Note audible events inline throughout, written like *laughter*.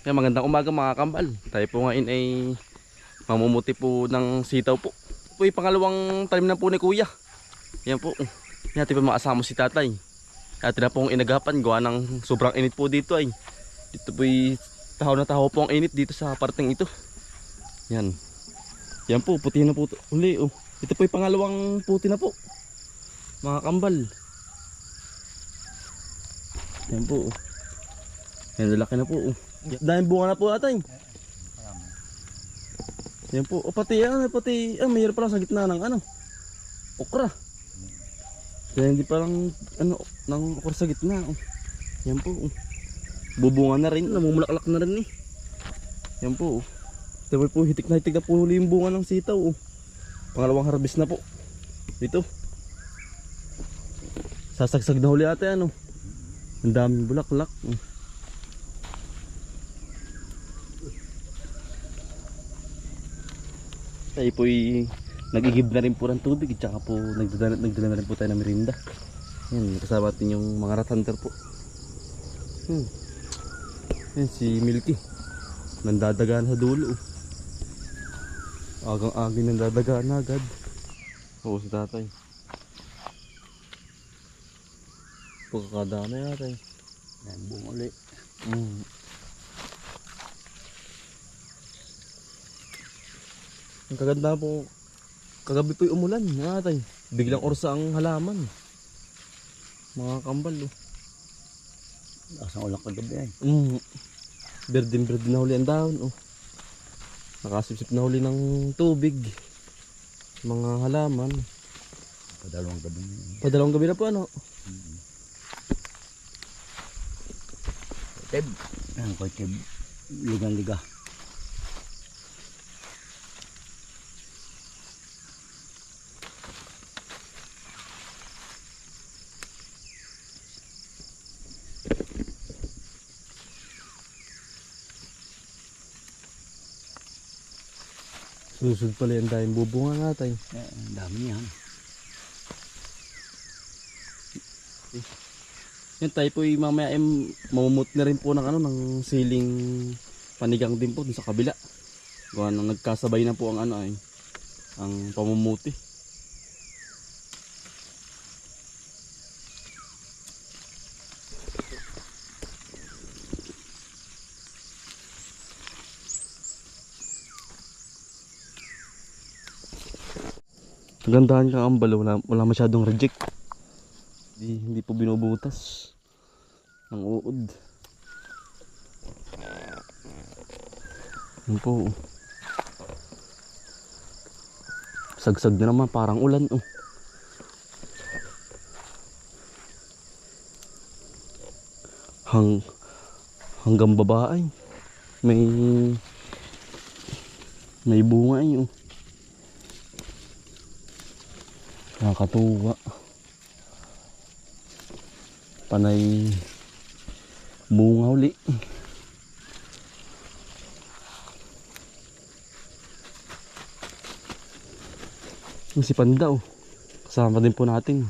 Kaya magandang umaga mga kambal. Tayo po ngayon ay mamumuti po ng sitaw po. Po yung pangalawang talim na po ni kuya. Yan po. Yan natin po makasama si tatay. At na pong inagapan. Gawa ng sobrang init po dito ay. Dito po yung tahaw na tahaw po ang init dito sa parting ito. Yan. Yan po, puti na po. Uli oh. Ito po yung pangalawang puti na po. Mga kambal. Yan po. oh. Yan, lalaki na po. oh. Dahil bunga na po atay. Yan po. O pati ano, pati ah, mayroon pa lang sa gitna ng ano. Okra. Kaya hindi pa lang ano ng okra sa gitna. Oh. Yan po. oh. Bubunga na rin, namumulaklak na rin eh. Yan po. oh. Diba po, hitik na hitik na po huli yung bunga ng sitaw. Oh. Pangalawang harvest na po. Dito. Sasagsag na huli ate ano. Ang daming bulaklak. Oh. Tayo po'y nagigib na rin po ng tubig at saka po nagdala, nagdala na rin po tayo ng merinda. Yan, kasama natin yung mga rat hunter po. Hmm. Yan si Milky. Nandadagaan sa dulo. Agang agin nandadagaan na agad. Oo, si tatay. Pagkakadami yata eh. Yan, bumuli. Mm. Ang kaganda po, kagabi po yung umulan, natay. Biglang orsa ang halaman. Mga kambal, oh. Asang ulang kagabi ay. Mm. Berdin berdin na huli ang dahon, oh. Nakasipsip na huli ng tubig. Mga halaman. Padalawang gabi na. Padalawang gabi na po, ano? Teb. Yan, koy Teb. Ligang-liga. Susud pala yung dahil bubunga natin. Eh, ang dami yan. Yan tayo po yung mamaya ay mamumut na rin po ng ano ng siling panigang din po dun sa kabila. Gawa nang nagkasabay na po ang ano ay ang pamumuti. Gandahan ka ambal, wala, wala masyadong reject. Di, hindi po binubutas ng uod. Yan po. Sagsag na naman, parang ulan. Oh. Hang, hanggang baba ay may may bunga ay oh. Nakakatuwa. Panay bunga uli. Yung si Panda oh. Kasama din po natin.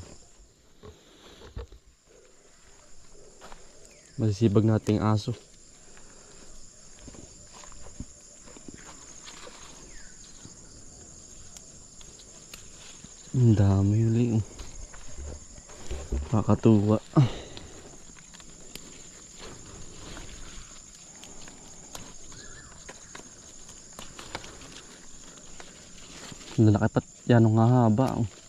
Masisibag nating aso. Ang dami uli. Nakakatuwa. Lalaki pat yan ang haba. Oh.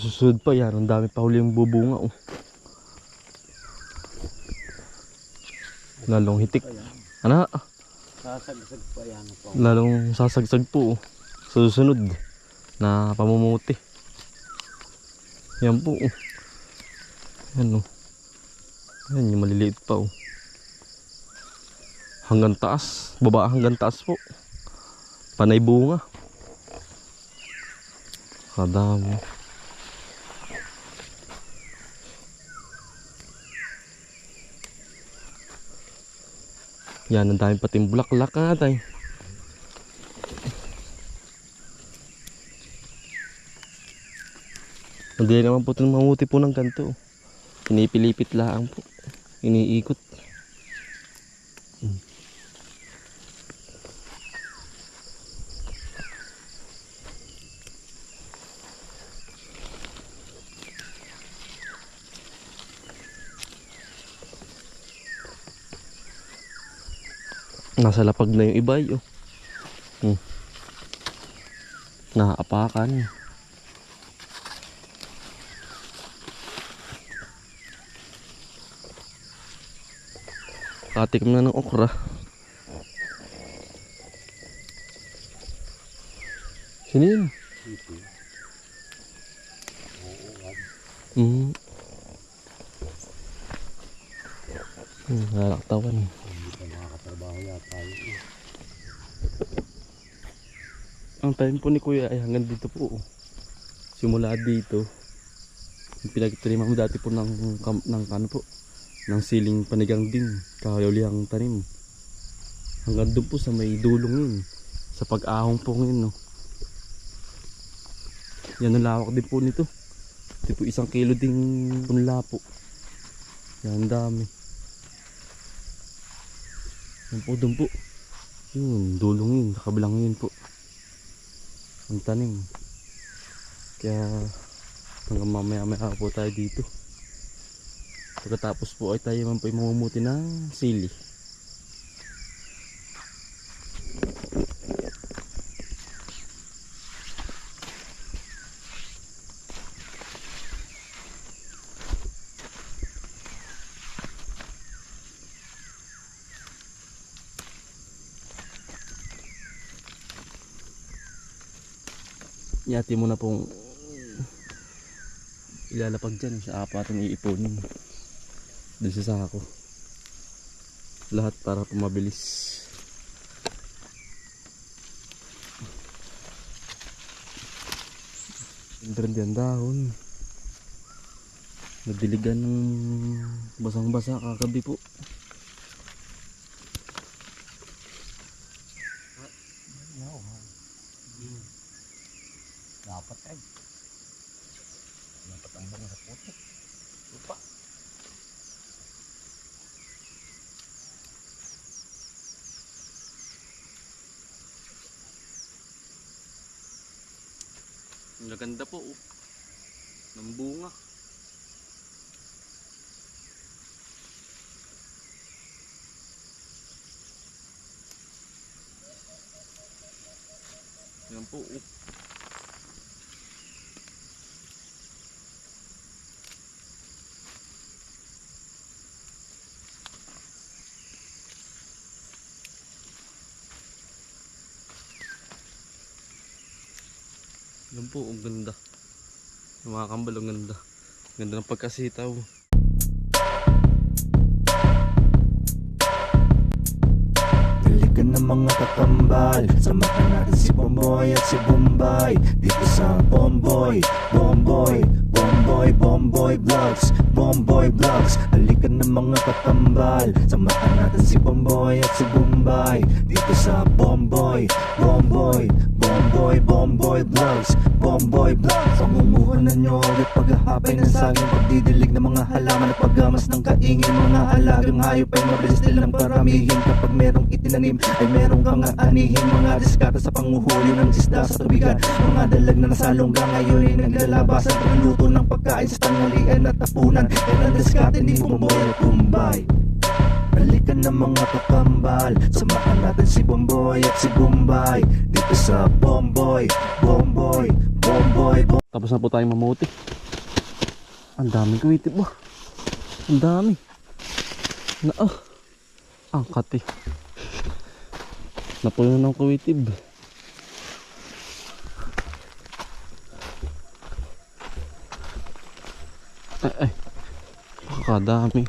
Susunod pa yan, ang dami pa huli yung bubunga oh. Lalong hitik. Ano? Sasagsag pa yan. Lalong sasagsag po oh. Susunod na pamumuti. Yan po oh. Yan oh. Yan yung maliliit pa oh. Hanggang taas. Baba hanggang taas po. Panay bunga. Kadami. Yan, ang dami pating bulaklak nga tay. Hindi naman po itong mamuti po ng ganito. Pinipilipit lang po. Iniikot. Nasa lapag na yung iba yun. Hmm. Nakaapakan. Katikim na ng okra. Sino yun? Hmm. Hmm, nalaktawan. Hindi pa yata yun. Ang time po ni Kuya ay hanggang dito po. oh. Simula dito. Yung pinagtaniman mo dati po ng, ng ano po, ng siling panigang din. Kahayulihang tanim. Hanggang doon po sa may dulong yun. Sa pag-ahong po ngayon, no. Yan ang lawak din po nito. Ito po isang kilo ding punla po. Yan dami. Yan po doon po. Yun, dulong yun. Kabilang yun po ang tanim. Kaya hanggang mamaya maya po tayo dito. Pagkatapos po ay tayo man po ay mamumuti ng sili. Yati mo na pong ilalapag dyan sa apatong iiponin. Doon sa sako. Lahat para pumabilis. Siyempre din dahon. Nadiligan ng basang-basa kagabi po. Dapat ay. Dapat ang mga. Lupa. Ang po oh. Ng bunga. Yan po oh. Po, ang ganda. Mga kambal, ang ganda. Ganda ng pagkasitaw. Halika na mga kakambal Samahan natin si Bomboy at si Bombay Dito sa Bomboy, Bomboy, Bomboy, Bomboy Vlogs Bomboy Vlogs Halika na mga kakambal Samahan natin si Bomboy at si Bombay Dito sa Bomboy, Bomboy, Bomboy, Bomboy Vlogs Bomboy Vlogs Pamumuhunan nyo ulit paghahapay ng saging Pagdidilig ng mga halaman at paggamas ng kaingin. Mga alagang hayop ay mabilis nilang paramihin. Kapag merong itinanim ay merong kang anihin Mga diskata sa panguhuli ng isda sa tubigan. Mga dalag na nasalongga ngayon ay naglalabasan. Pagluto ng pagkain sa tanghalian at tapunan Yan ang diskate ni Bumboy at Bumbay Halika na mga kakambal Samahan natin si Bomboy at si Bombay Dito sa Bomboy, Bomboy, Bomboy, Bomboy Tapos na po tayong mamuti. Ang daming kuwitib ba? Ang dami. Na ah. Ang kati. Napuno ng kuwitib. Ay, ay. Pakakadami.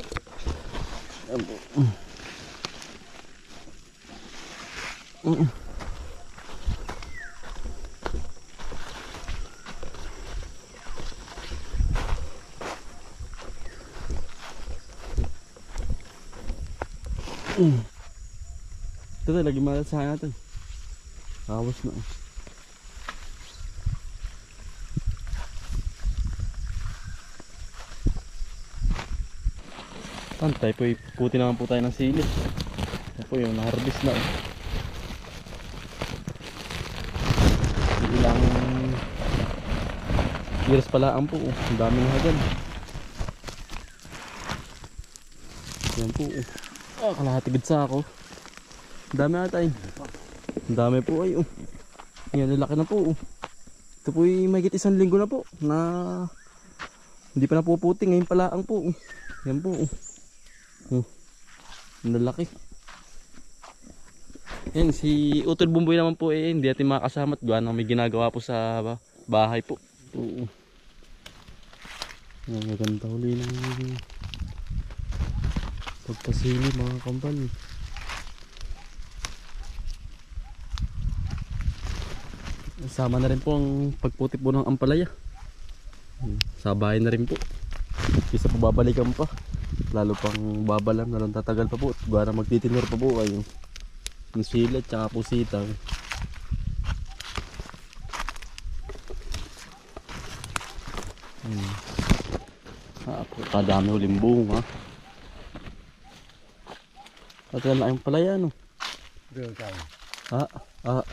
Mm. Ito lagi malat sa natin. Awas na. Tan, tayo po puti naman po tayo ng sili. Ito po yung na-harvest na. oh. Ilang years pala ang po. oh. Ang dami na dyan. Yan po. Ah, kalahatigid sa ako. Ang dami ata eh. Ang dami po ay oh. Yan, lalaki na po. Ito po ay mahigit isang linggo na po na hindi pa napuputi ngayon pala ang po. oh. Yan po oh. Oh. Ang lalaki. Yan, si Utol Bumboy naman po eh, hindi natin makakasama at gawa na may ginagawa po sa ba- bahay po. Oo. Yan, maganda huli ng pagpasili mga kambal. Sama na rin po ang pagputi po ng ampalaya. Sa bahay na rin po. Isa po babalikan pa. Lalo pang babalam na lang tatagal pa po. Para magtitinor pa po kayo. Yung sila tsaka po sitang. Hmm. Ah, kadami uling bunga. At wala yung palaya no. Doon tayo. Ah, ah.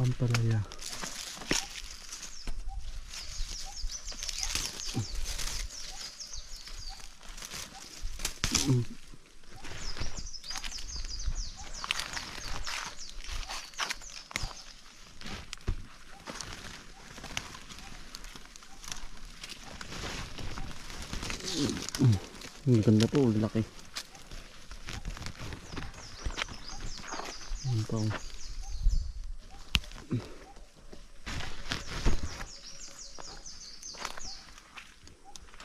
Ang palaya. Ang ganda po, laki. Ang pa.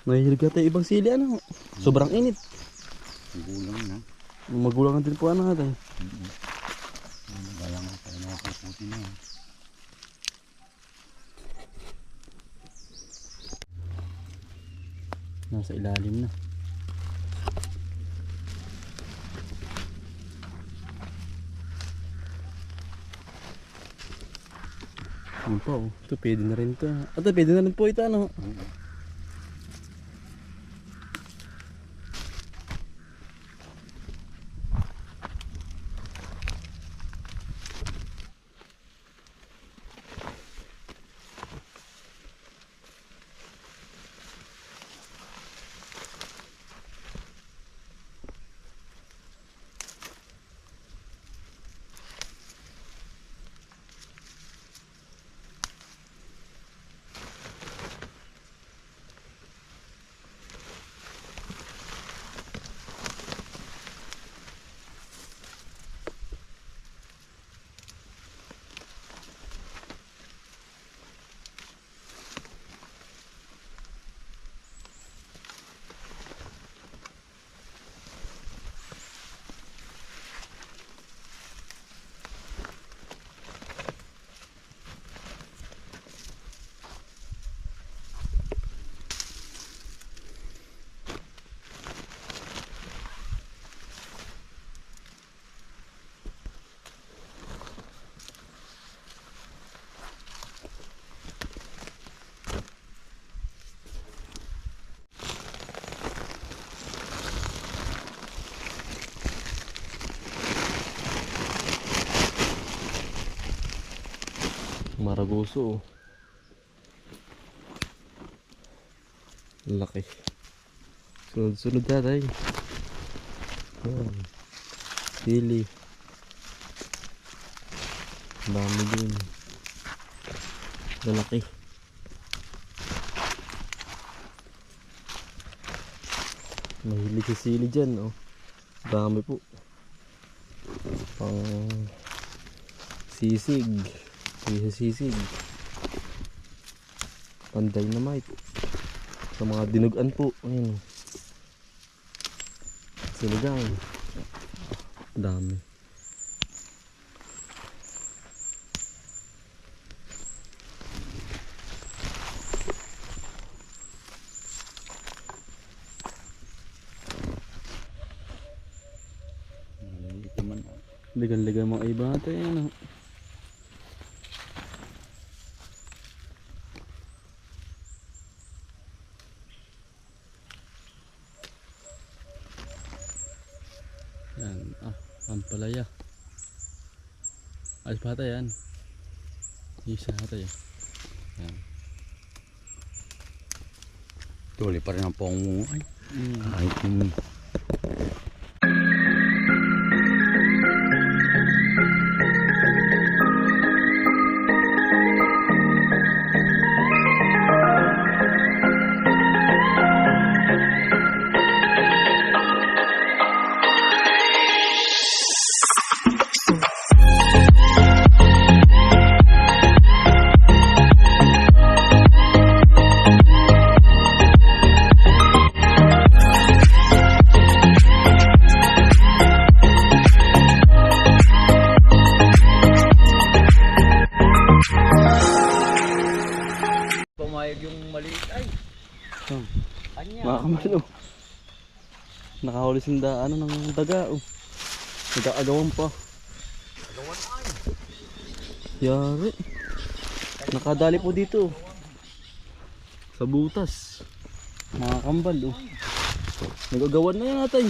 Mahilig ka tayo ibang sili ano. Sobrang init. Ang gulang na. Magulang din po ano natin. Ano, Kaya nga tayo nakapuputi na. Nasa ilalim na. Yun pa oh. Ito pwede na rin ito. Ito pwede na rin po ito ano. Oo. Maragoso oh. Laki. Sunod-sunod tatay. Yan. Sili. Dami din. Lalaki. Mahilig sa sili dyan oh. Dami po. Pang sisig. Hindi sa sisig. Pan dynamite. Sa mga dinugan po. Ayan. Siligang. Dami. Ah. Ligan-ligan mga iba ito yan. Oh. Tayo yan. Isa na tayo. Yan. Tuloy pa rin ang pong ay, Mm. kahit yung Nakahuli sinda ano ng daga oh. Nag-aagawan pa. Gawan ay. Yari. Nakadali po dito. Sa butas. Mga kambal oh. Nagagawan na yan natin.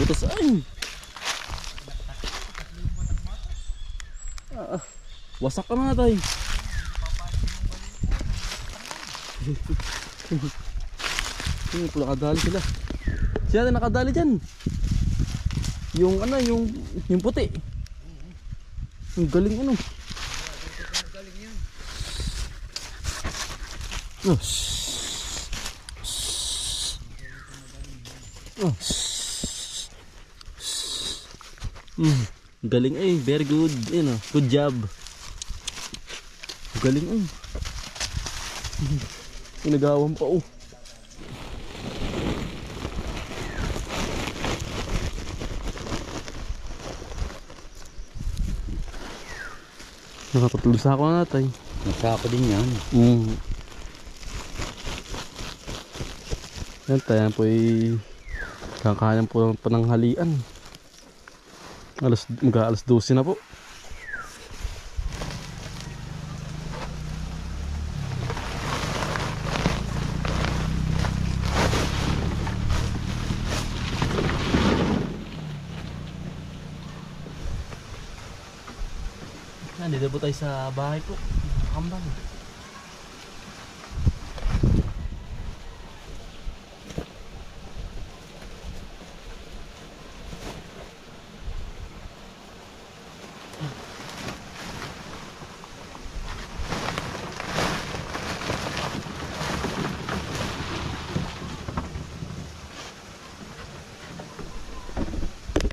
Butas ay. Ah, ah. wasak ka na natin. *laughs* Hindi po nakadali sila. Sila na nakadali dyan. Yung ano, yung, yung puti. Ang galing ano. Oh. Oh. Mm, galing eh, very good. Yun oh, good job. Galing eh. Inagawan pa oh. Nakatutulog sa ako na natay. Nasako din yan. Mm. Yan tayo po ay kakain po ng pananghalian. Alas, mag alas 12 na po. Po tayo sa bahay po. Kambal.